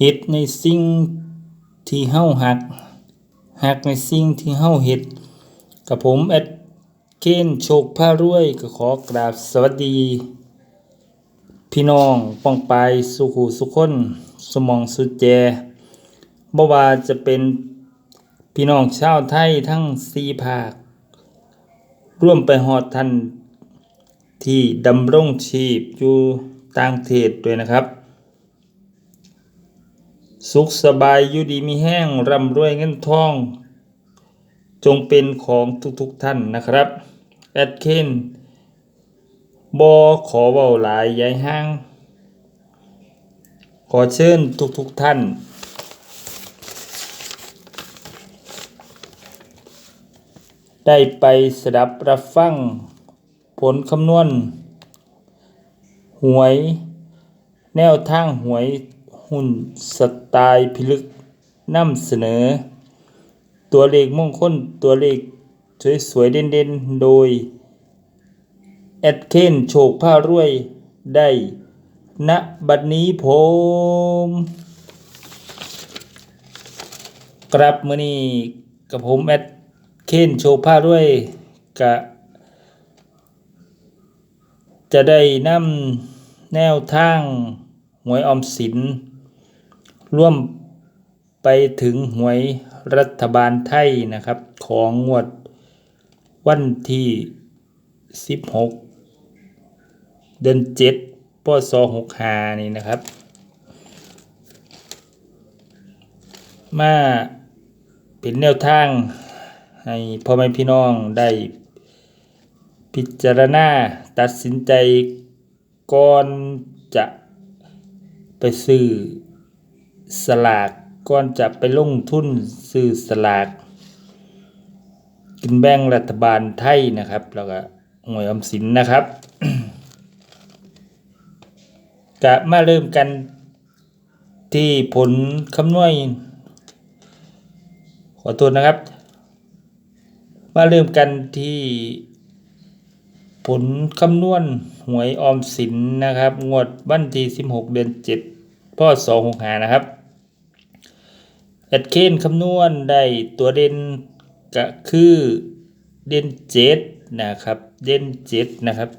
เฮ็ดในสิ่งที่เฮาฮักฮักในสิ่งที่เฮาเฮ็ดกับผมแอดเคนโชคพารวยก็ขอกราบสวัสดี พี่น้องป้องปายสุขุสุคน สมองสุดแจบ่ว่าจะเป็นพี่น้องชาวไทยทั้งสี่ภาค ร่วมไปฮอดท่านที่ดำรงชีพอยู่ต่างเทศด้วยนะครับ สุขสบายอยู่ดีมีแห้งร่ำรวยเงินทอง จงเป็นของทุกๆท่านนะครับ แอดเคนบอขอเว้าหลายยายห้าง ขอเชิญทุกๆท่าน ได้ไปสดับรับฟัง ผลคำนวณ หวย แนวทางหวย หุ้นสไตล์พิลึกนำเสนอ ตัวเลขมงคลตัวเลขสวยๆเด่นๆ โดย แอดเคนโชคผ้ารวยได้ณบัดนี้ผมกรับมือนี้กับผมแอดเคนโชคผ้ารวยกะ จะได้นำแนวทางหวยออมสิน ร่วมไปถึงหวยรัฐบาลไทยนะครับ ของงวดวันที่ 16 เดือน7พศ65นี่นะครับ มาเป็นแนวทางให้พ่อแม่พี่น้องได้พิจารณาตัดสินใจก่อนจะไปซื้อ สลากก่อนจะไปลงทุนซื้อสลาก กินแบ่งรัฐบาลไทยนะครับ แล้วก็หวยอมสินนะครับกะมาเริ่มกันที่ผลคำนวณขอตัวนะครับ มาเริ่มกันที่ผลคำนวณหวยออมสินนะครับ งวดวันที่ 16 เดือน 7พศ65นะครับ แอดเคนคำนวณได้ตัวเด่นก็คือเด่น7นะครับ เด่น7นะครับ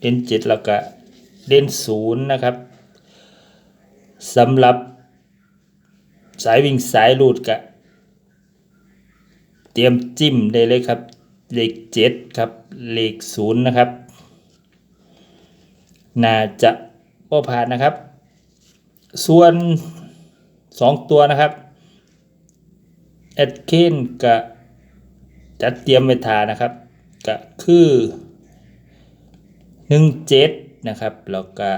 เด่น7แล้วก็เด่น0นย์นะครับสำหรับสายวิ่งสายหลุดก็เตรียมจิ้มได้เลยครับ เลข7ครับเลข0นย์นะครับ น่าจะก็ผ่านนะครับ ส่วน2ตัวนะครับ แอดเคนก็จัดเตรียมไว้ทานะครับก็คือ17นะครับแล้วก็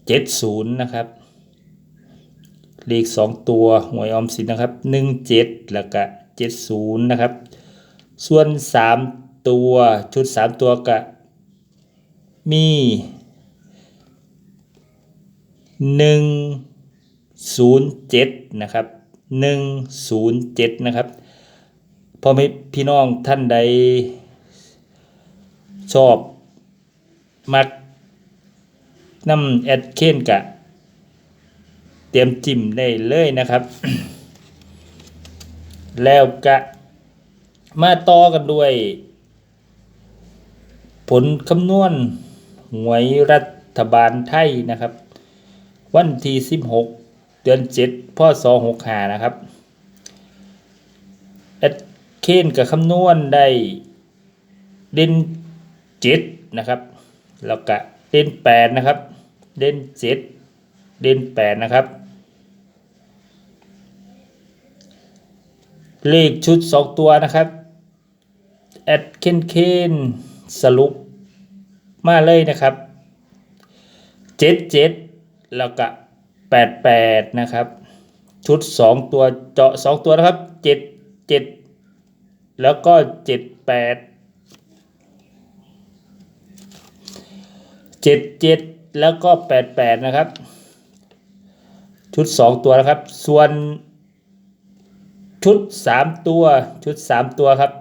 70นะครับเลข2ตัวหวยออมสินนะครับ17แล้วก็70นะครับ ส่วน3ตัวชุด3ตัวก็มี107นะครับ 107 นะครับพอไม่พี่น้องท่านใด ชอบ มักน้ำแอดเคนกะ เตรียมจิ้มได้เลยนะครับ แล้วกะ มาต่อกันด้วย ผลคำนวณหวยรัฐบาลไทยนะครับ วันที่16 เดือน7พศ65นะครับแอดเคนกับคำนวณได้เด่น7นะครับแล้วก็เด่น8นะครับเด่น7เด่น8นะครับ เลขชุด2ตัวนะครับแอดเคนเคนสรุปมาเลยนะครับ77แล้วก็ 88 นะครับ ชุด 2 ตัวเจาะ 2 ตัวนะครับ 7 7 แล้วก็ 78 77 แล้วก็ 88 นะครับ ชุด 2 ตัวนะครับ ส่วนชุด 3 ตัวชุด 3 ตัวครับ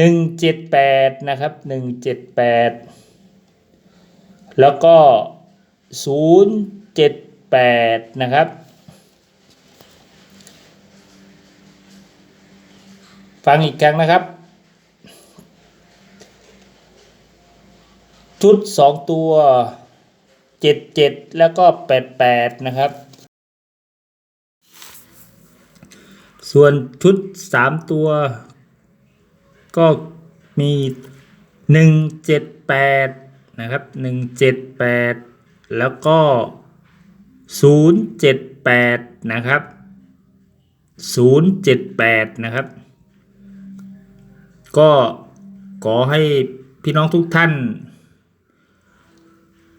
178 นะครับ 178 แล้วก็ 0 7 แปดนะครับ ฟังอีกครั้งนะครับ ชุดสองตัวเจ็ดเจ็ดแล้วก็แปดแปดนะครับ ส่วนชุดสามตัว ก็มีหนึ่งเจ็ดแปดนะครับหนึ่งเจ็ดแปดแล้วก็ ศูนย์เจ็ดแปดนะครับศูนย์เจ็ดแปดนะครับ ก็ขอให้พี่น้องทุกท่าน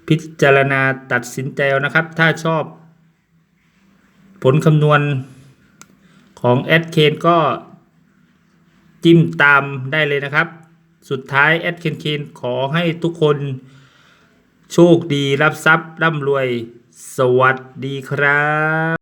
พิจารณาตัดสินใจเอานะครับ ถ้าชอบ ผลคำนวณของแอดเคนก็จิ้มตามได้เลยนะครับ สุดท้ายแอดเคนเคนขอให้ทุกคนโชคดีรับทรัพย์ร่ำรวย สวัสดีครับ